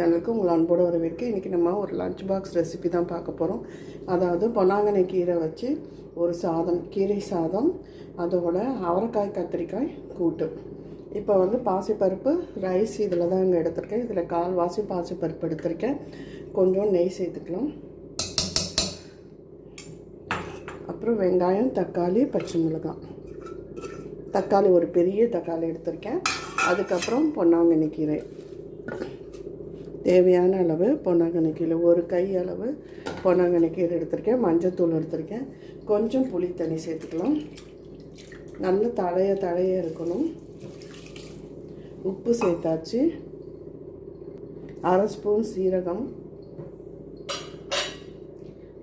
சேனலுக்கு உங்களை அன்போடு வரவேற்கு இன்றைக்கி நம்ம ஒரு லஞ்ச் பாக்ஸ் ரெசிபி தான் பார்க்க போகிறோம் அதாவது பொன்னாங்கண்ணி கீரை வச்சு ஒரு சாதம் கீரை சாதம் அதோட அவரைக்காய் கத்திரிக்காய் கூட்டு. இப்போ வந்து பாசிப்பருப்பு ரைஸ் இதில் தான் இங்கே எடுத்திருக்கேன். இதில் கால்வாசி பாசிப்பருப்பு எடுத்திருக்கேன். கொஞ்சம் நெய் சேர்த்துக்கலாம். அப்புறம் வெங்காயம் தக்காளி பச்சை மிளகாய். தக்காளி ஒரு பெரிய தக்காளி எடுத்திருக்கேன். அதுக்கப்புறம் பொன்னாங்கண்ணி கீரை. தேவையான அளவு பொன்னாங்கண்ணிக்கீரை ஒரு கை அளவு பொன்னாங்கண்ணிக்கீரை எடுத்திருக்கேன் மஞ்சத்தூள் எடுத்திருக்கேன். கொஞ்சம் புளி தண்ணி சேர்த்துக்கலாம். நல்ல தழைய தழைய இருக்கணும். உப்பு சேர்த்தாச்சு. அரை ஸ்பூன் சீரகம்.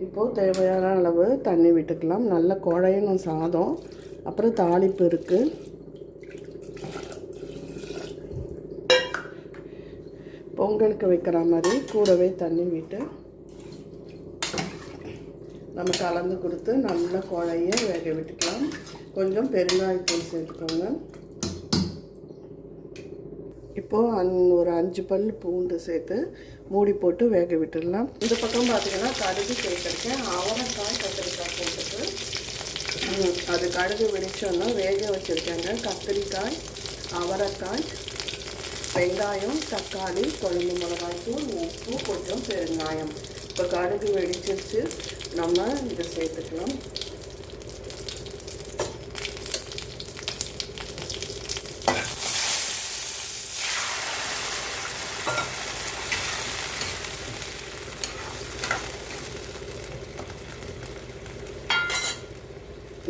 இப்போது தேவையான அளவு தண்ணி விட்டுக்கலாம். நல்ல குழையணும் சாதம். அப்புறம் தாளிப்பு இருக்குது பொங்கலுக்கு வைக்கிற மாதிரி கூடவே தண்ணி விட்டு நம்ம கலந்து கொடுத்து நல்லா குழைய வேக விட்டுக்கலாம். கொஞ்சம் பெருங்காயத்தூள் சேர்த்துக்கோங்க. இப்போது அந் ஒரு அஞ்சு பல் பூண்டு சேர்த்து மூடி போட்டு வேக விட்டுடலாம். இந்த பக்கம் பார்த்திங்கன்னா கடுகு சேர்த்துருக்கேன். அவரைக்காய் கத்திரிக்காய் போட்டுட்டு அது கடுகு வெடிச்சோன்னா வேக வச்சுருக்கேங்க. கத்திரிக்காய் அவரைக்காய் வெங்காயம் தக்காளி குழம்பு மிளகாய்த்தூள் உப்பு கொஞ்சம் பெருங்காயம். இப்போ கடுகு வெடிச்சிருச்சு. நம்ம இதை சேர்த்துக்கலாம்.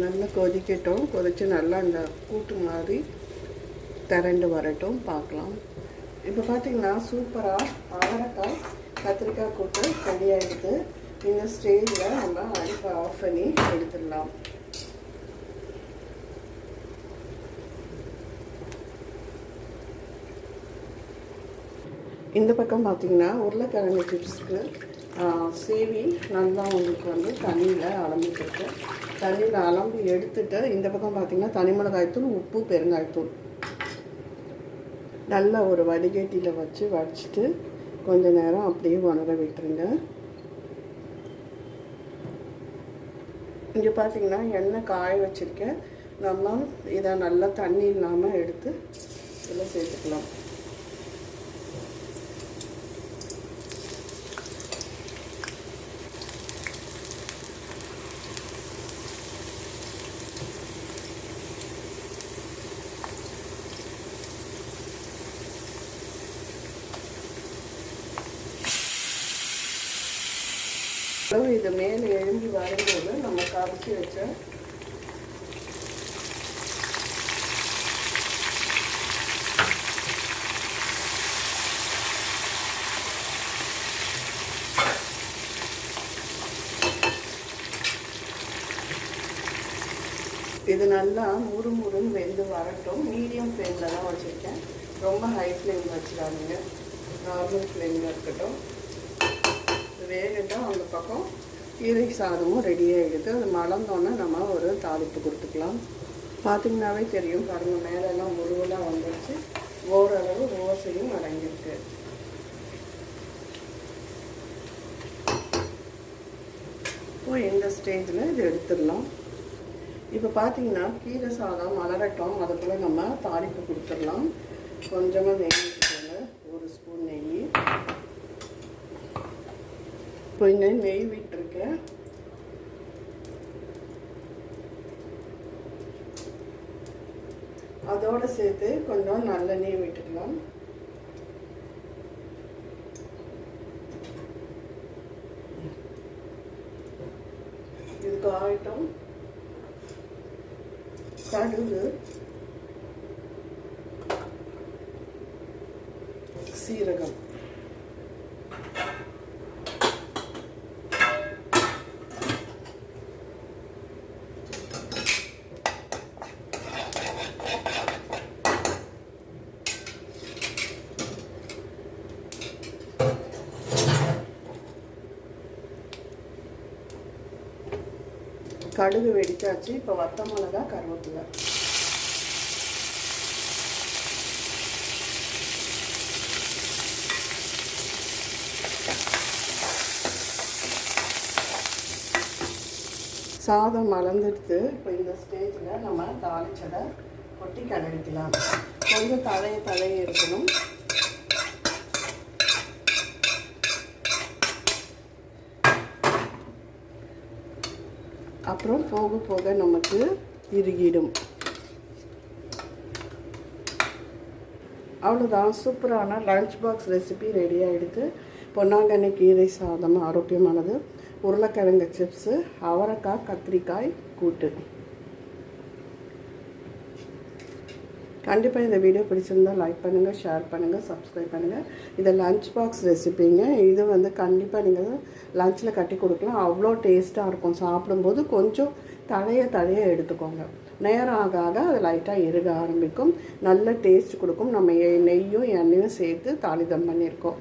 நல்லா கொதிக்கட்டும். கொதித்து நல்லா இந்த கூட்டு மாதிரி திரண்டு வரட்டும். பார்க்கலாம். இப்போ பார்த்தீங்கன்னா சூப்பராக அவரைக்காய் கத்திரிக்காய் கூட்டு ரெடி இந்த ஸ்டேஜில் நம்ம அடுப்பை ஆஃப் பண்ணி எடுத்துடலாம். இந்த பக்கம் பார்த்தீங்கன்னா உருளைக்கிழங்கு சிப்ஸ்க்கு சேவி நல்லா உங்களுக்கு வந்து தண்ணியில் அலம்பிட்டுருக்கு தண்ணியில் அலம்பி எடுத்துகிட்டு இந்த பக்கம் பார்த்தீங்கன்னா தனி மிளகாய்த்தூள் உப்பு பெருங்காயத்தூள். நல்லா ஒரு வடிகட்டியில் வச்சு வடிச்சிட்டு கொஞ்ச நேரம் அப்படியே உணர விட்டுருங்க. இங்கே பார்த்தீங்கன்னா எண்ணெய் காய வச்சுருக்கேன். நம்ம இதை நல்லா தண்ணி இல்லாமல் எடுத்து இதில் சேர்த்துக்கலாம். அளவு இது மேலே எழும்பி வரும்போது நம்ம கரைச்சி வச்ச இது நல்லா முறு முறுன்னு வெந்து வரட்டும். மீடியம் ஃப்ளேமில் தான் வச்சுருக்கேன். ரொம்ப ஹை ஃப்ளேம் வச்சிடாதீங்க. நார்மல் ஃப்ளேமில் இருக்கட்டும். வேகட்டும் அந்த பக்கம் கீரை சாதமும் ரெடி ஆகிடுது அது மலர்ந்தோன்னே நம்ம ஒரு தாளிப்பு கொடுத்துக்கலாம். பார்த்தீங்கன்னாவே தெரியும் பாருங்கள் மேலெல்லாம் முருவலாக வந்துடுச்சு ஓரளவு ஓசையும் அடங்கியிருக்கு. இப்போ இந்த ஸ்டேஜில் இது எடுத்துடலாம். இப்போ பார்த்தீங்கன்னா கீரை சாதம் மலரட்டம் அதுக்குள்ளே நம்ம தாளிப்பு கொடுத்துடலாம். கொஞ்சமாக நெய் ஒரு ஸ்பூன் நெய். கொஞ்சம் நெய் விட்டுருக்கேன். அதோடு சேர்த்து கொஞ்சம் நல்லெண்ணெய் விட்டுக்கலாம். இதுக்கு ஆகட்டும் கடுகு சீரகம். கடுகு வெடித்தாச்சு இப்போ வத்த மிளகா கருவேப்பிலை. சாதம் மலர்ந்துடுத்து இப்போ இந்த ஸ்டேஜில் நம்ம தாளிச்சதை கொட்டி கலரிக்கலாம் கொஞ்சம் தழைய தலையை இருக்கணும். அப்புறம் போக போக நமக்கு இறுகிடும். அவ்வளோதான் சூப்பரான லஞ்ச் பாக்ஸ் ரெசிபி ரெடி ஆகிடுது பொன்னாங்கண்ணி கீரை சாதம் ஆரோக்கியமானது. உருளைக்கிழங்கு சிப்ஸு அவரைக்காய் கத்திரிக்காய் கூட்டு. கண்டிப்பாக இந்த வீடியோ பிடிச்சிருந்தால் லைக் பண்ணுங்கள் ஷேர் பண்ணுங்கள் சப்ஸ்கிரைப் பண்ணுங்கள் இது லஞ்ச் பாக்ஸ் ரெசிபிங்க இது வந்து கண்டிப்பாக நீங்கள் லஞ்சில் கட்டி கொடுக்கலாம். அவ்வளோ டேஸ்ட்டாக இருக்கும். சாப்பிடும்போது கொஞ்சம் தழைய தழைய எடுத்துக்கோங்க. நேரம் ஆக ஆக அது லைட்டாக இறுக ஆரம்பிக்கும். நல்ல டேஸ்ட் கொடுக்கும். நம்ம நெய்யும் எண்ணெயும் சேர்த்து தாளிதம் பண்ணியிருக்கோம்.